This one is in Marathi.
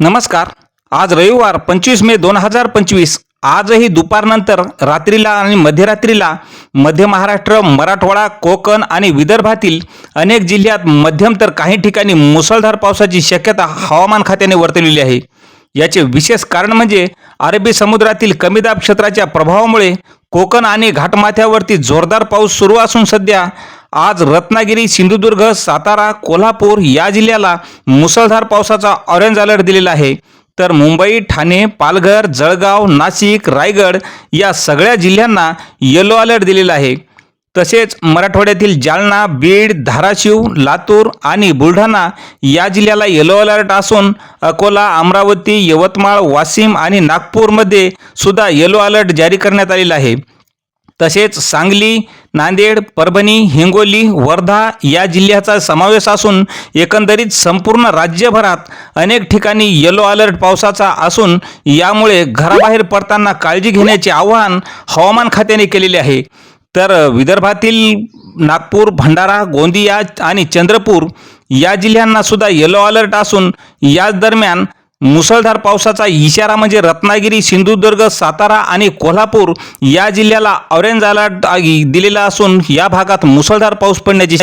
नमस्कार. आज रविवार पंचवीस मे दोन हजार पंचवीस. आजही दुपारनंतर रात्रीला आणि मध्यरात्रीला मध्य महाराष्ट्र मराठवाडा कोकण आणि विदर्भातील अनेक जिल्ह्यात मध्यम तर काही ठिकाणी मुसळधार पावसाची शक्यता हवामान खात्याने वर्तवलेली आहे. याचे विशेष कारण म्हणजे अरबी समुद्रातील कमी दाब क्षेत्राच्या प्रभावामुळे कोकण आणि घाटमाथ्यावरती जोरदार पाऊस सुरू असून सध्या आज रत्नागिरी सिंधुदुर्ग सातारा कोल्हापूर या जिल्ह्याला मुसळधार पावसाचा ऑरेंज अलर्ट दिलेला आहे. तर मुंबई ठाणे पालघर जळगाव नाशिक रायगड या सगळ्या जिल्ह्यांना येलो अलर्ट दिलेला आहे. तसेच मराठवाड्यातील जालना बीड धाराशिव लातूर आणि बुलढाणा या जिल्ह्याला येलो अलर्ट असून अकोला अमरावती यवतमाळ वाशिम आणि नागपूरमध्ये सुद्धा येलो अलर्ट जारी करण्यात आलेला आहे. तसेच सांगली नांदेड परभणी हिंगोली वर्धा या जिल्ह्याचा समावेश असून एकंदरीत संपूर्ण राज्यभरात अनेक ठिकाणी येलो अलर्ट पावसाचा असून यामुळे घराबाहेर पडताना काळजी घेण्याचे आवाहन हवामान खात्याने केलेले आहे. तर विदर्भातील नागपूर भंडारा गोंदिया आणि चंद्रपूर या जिल्ह्यांना सुद्धा येलो अलर्ट असून याच दरम्यान मुसळधार पावसाचा इशारा म्हणजे रत्नागिरी सिंधुदुर्ग सातारा आणि कोल्हापूर या जिल्ह्याला ऑरेंज अलर्ट दिलेला असून या भागात मुसळधार पाऊस पडण्याची